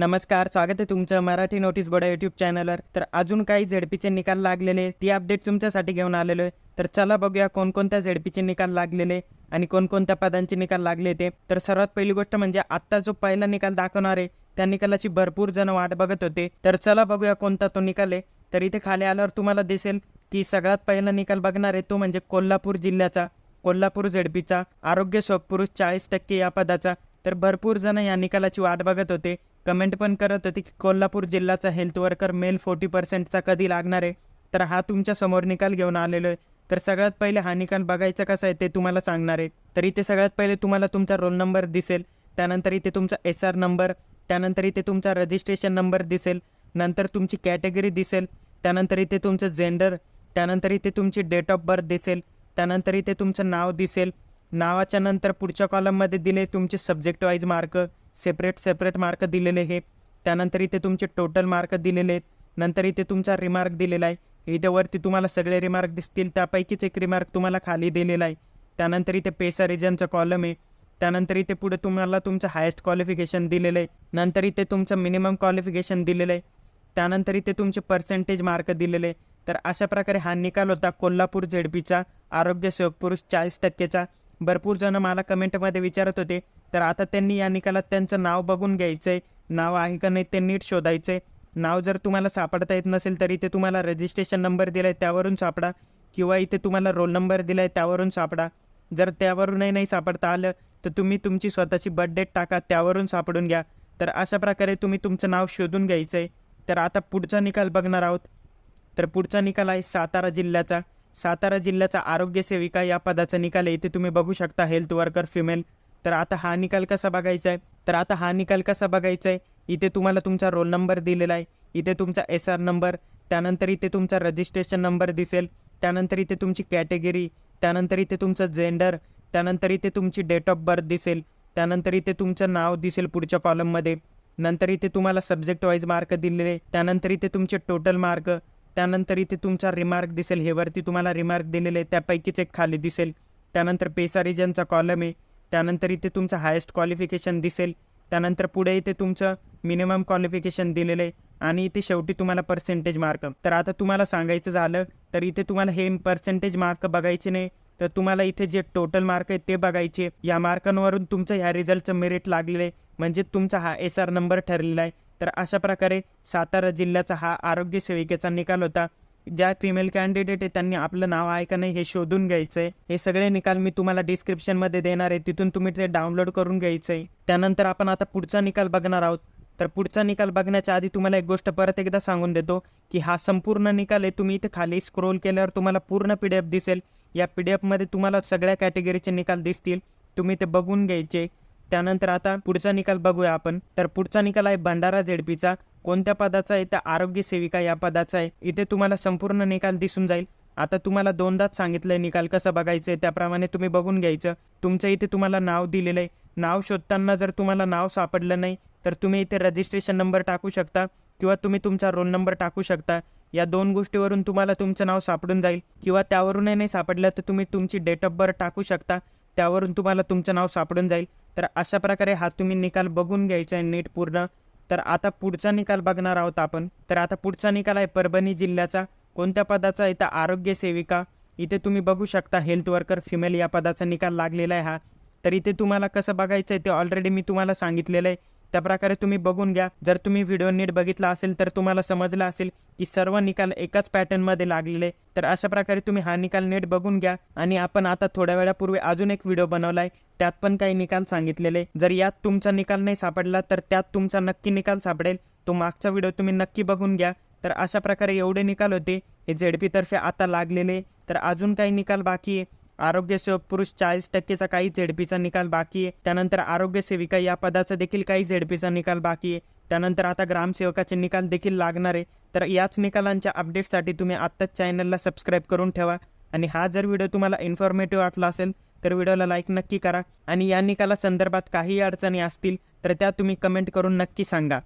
नमस्कार स्वागत आहे तुमचं मराठी नोटीस बोर्ड यूट्यूब चॅनलवर तर अजून काही झेडपीचे निकाल लागलेले ती अपडेट तुमच्यासाठी घेऊन आलेलो आहे. तर चला बघूया कोणकोणत्या झेडपीचे निकाल लागलेले आणि कोणकोणत्या पदांचे निकाल लागले ते. तर सर्वात पहिली गोष्ट म्हणजे आत्ता जो पहिला निकाल दाखवणार आहे त्या निकालाची भरपूर जण वाट बघत होते. तर चला बघूया कोणता तो निकाल आहे. तर इथे खाली आल्यावर तुम्हाला दिसेल की सगळ्यात पहिला निकाल बघणार आहे तो म्हणजे कोल्हापूर जिल्ह्याचा कोल्हापूर झेडपीचा आरोग्य पुरुष चाळीस टक्के या पदाचा. तर भरपूर जण या निकालाची वाट बघत होते. कमेंट पण करत होते की कोल्हापूर जिल्ह्याचा हेल्थ वर्कर मेल फोर्टी पर्सेंटचा कधी लागणार आहे? तर हा तुमच्यासमोर निकाल घेऊन आलेलो आहे तर सगळ्यात पहिले हा निकाल बघायचा कसा आहे ते तुम्हाला सांगणार आहे. तर इथे सगळ्यात पहिले तुम्हाला तुमचा रोल नंबर दिसेल. त्यानंतर इथे तुमचा एस आर नंबर त्यानंतर इथे तुमचा रजिस्ट्रेशन नंबर दिसेल. नंतर तुमची कॅटेगरी दिसेल. त्यानंतर इथे तुमचं जेंडर त्यानंतर इथे तुमची डेट ऑफ बर्थ दिसेल. त्यानंतर इथे तुमचं नाव दिसेल. नावाच्या नंतर पुढच्या कॉलममध्ये दिले तुमचे subject wise mark separate separate mark दिलेले हे. त्यानंतर इथे तुमचे टोटल मार्क दिलेले आहेत. नंतर इथे तुमचा रिमार्क दिलेला आहे. इथे वरती तुम्हाला सगळे रिमार्क दिसतील. त्यापैकीच एक रिमार्क तुम्हाला खाली दिलेला आहे. त्यानंतर इथे पेसा रिजनचं कॉलम आहे. त्यानंतर इथे पुढे तुम्हाला तुमचं हायेस्ट क्वालिफिकेशन दिलेलं आहे. नंतर इथे तुमचं मिनिमम क्वालिफिकेशन दिलेलं आहे. त्यानंतर इथे तुमचे पर्सेंटेज मार्क दिलेले तर अशा प्रकारे हा निकाल होता कोल्हापूर झेडपीचा. आरोग्य सेवक पुरुष चाळीस टक्केचा. भरपूर जण मला कमेंटमध्ये विचारत होते. तर आता त्यांनी या निकालात त्यांचं नाव बघून घ्यायचं आहे नाव आहे का नाही ते नीट शोधायचं आहे नाव जर तुम्हाला सापडता येत नसेल तर इथे तुम्हाला रजिस्ट्रेशन नंबर दिला आहे त्यावरून सापडा. किंवा इथे तुम्हाला रोल नंबर दिला आहे त्यावरून सापडा. जर त्यावरूनही नाही सापडता आलं तर तुम्ही तुमची स्वतःची बर्थ डेट टाका त्यावरून सापडून घ्या. तर अशा प्रकारे तुम्ही तुमचं नाव शोधून घ्यायचं आहे तर आता पुढचा निकाल बघणार आहोत. तर पुढचा निकाल आहे सातारा जिल्ह्याचा. सातारा जिल्ह्याचा आरोग्य सेविका या पदाचा निकाल आहे. इथे तुम्ही बघू शकता हेल्थ वर्कर फिमेल तर आता हा निकाल कसा बघायचा आहे? तर आता हा निकाल कसा बघायचा आहे? इथे तुम्हाला तुमचा रोल नंबर दिलेला आहे. इथे तुमचा एस आर नंबर त्यानंतर इथे तुमचा रजिस्ट्रेशन नंबर दिसेल. त्यानंतर इथे तुमची कॅटेगरी त्यानंतर इथे तुमचं जेंडर त्यानंतर इथे तुमची डेट ऑफ बर्थ दिसेल. त्यानंतर इथे तुमचं नाव दिसेल पुढच्या कॉलममध्ये नंतर इथे तुम्हाला सब्जेक्ट वाईज मार्क दिलेले त्यानंतर इथे तुमचे टोटल मार्क त्यानंतर इथे तुमचा रिमार्क दिसेल. हे वरती तुम्हाला रिमार्क दिलेले त्यापैकीच एक खाली दिसेल. त्यानंतर पेसा रिजनचा कॉलम आहे त्यानंतर इथे तुमचं हायेस्ट क्वालिफिकेशन दिसेल. त्यानंतर पुढे इथे तुमचं मिनिमम क्वालिफिकेशन दिलेलं आहे. आणि इथे शेवटी तुम्हाला पर्सेंटेज मार्क तर आता तुम्हाला सांगायचं झालं तर इथे तुम्हाला हे पर्सेंटेज मार्क बघायचे नाही. तर तुम्हाला इथे जे टोटल मार्क आहे ते बघायचे या मार्कांवरून तुमचं ह्या रिझल्टचं मेरिट लागलेलं आहे. म्हणजे तुमचा हा एस आर नंबर ठरलेला आहे. तर अशा प्रकारे सातारा जिल्ह्याचा हा आरोग्य सेविकेचा निकाल होता ज्या फिमेल कॅन्डिडेट आहे त्यांनी आपलं नाव आहे का नाही हे शोधून घ्यायचं आहे हे सगळे निकाल मी तुम्हाला डिस्क्रिप्शनमध्ये देणार आहे तिथून तुम्ही ते डाउनलोड करून घ्यायचं आहे त्यानंतर आपण आता पुढचा निकाल बघणार आहोत. तर पुढचा निकाल बघण्याच्या आधी तुम्हाला एक गोष्ट परत एकदा सांगून देतो की हा संपूर्ण निकाल आहे तुम्ही इथे खाली स्क्रोल केल्यावर तुम्हाला पूर्ण पी डी एफ दिसेल. या पी डी एफमध्ये तुम्हाला सगळ्या कॅटेगरीचे निकाल दिसतील. तुम्ही ते बघून घ्यायचे. त्यानंतर आता पुढचा निकाल बघूया आपण. तर पुढचा निकाल आहे भंडारा झेडपीचा. कोणत्या पदाचा आहे? तर आरोग्य सेविका या पदाचा आहे. इथे तुम्हाला संपूर्ण निकाल दिसून जाईल. आता तुम्हाला दोनदाच सांगितलं आहे निकाल कसं बघायचं आहे त्याप्रमाणे तुम्ही बघून घ्यायचं. तुमचं इथे तुम्हाला नाव दिलेलं आहे. नाव शोधताना जर तुम्हाला नाव सापडलं नाही तर तुम्ही इथे रजिस्ट्रेशन नंबर टाकू शकता किंवा तुम्ही तुमचा रोल नंबर टाकू शकता. या दोन गोष्टीवरून तुम्हाला तुमचं नाव सापडून जाईल किंवा त्यावरूनही नाही सापडलं तर तुम्ही तुमची डेट ऑफ बर्थ टाकू शकता. त्यावरून तुम्हाला तुमचं नाव सापडून जाईल. तर अशा प्रकारे हा तुम्ही निकाल बघून घ्यायचा आहे नीट पूर्ण. तर आता पुढचा निकाल बघणार आहोत आपण. तर आता पुढचा निकाल आहे परभणी जिल्ह्याचा. कोणत्या पदाचा इथं आरोग्य सेविका. इथे तुम्ही बघू शकता हेल्थ वर्कर फिमेल या पदाचा निकाल लागलेला आहे हा. तर इथे तुम्हाला कसं बघायचं आहे ते ऑलरेडी मी तुम्हाला सांगितलेलं आहे. त्या प्रकारे तुम्ही बघून घ्या. जर तुम्ही व्हिडिओ नीट बघितला असेल तर तुम्हाला समजलं असेल की सर्व निकाल एकाच पॅटर्नमध्ये लागलेले तर अशा प्रकारे तुम्ही हा निकाल नीट बघून घ्या आणि आपण आता थोड्या वेळापूर्वी अजून एक व्हिडिओ बनवला आहे त्यात पण काही निकाल सांगितलेले जर यात तुमचा निकाल नाही सापडला तर त्यात तुमचा नक्की निकाल सापडेल. तो मागचा व्हिडिओ तुम्ही नक्की बघून घ्या. तर अशा प्रकारे एवढे निकाल होते. हे झेडपीतर्फे आता लागलेले तर अजून काही निकाल बाकी आहे आरोग्य पुरुष चाळीस टक्केचा काही झेडपीचा निकाल बाकी आहे. त्यानंतर आरोग्य सेविका या पदाचा देखील काही झेडपीचा निकाल बाकी आहे. त्यानंतर आता ग्रामसेवकाचे निकाल देखील लागणार आहे. तर याच निकालांच्या अपडेटसाठी तुम्ही आत्ताच चॅनलला सबस्क्राईब करून ठेवा. आणि हा जर व्हिडिओ तुम्हाला इन्फॉर्मेटिव्ह वाटला असेल तर व्हिडिओला लाईक नक्की करा. आणि या निकाला संदर्भात काही अडचणी असतील तर त्या तुम्ही कमेंट करून नक्की सांगा.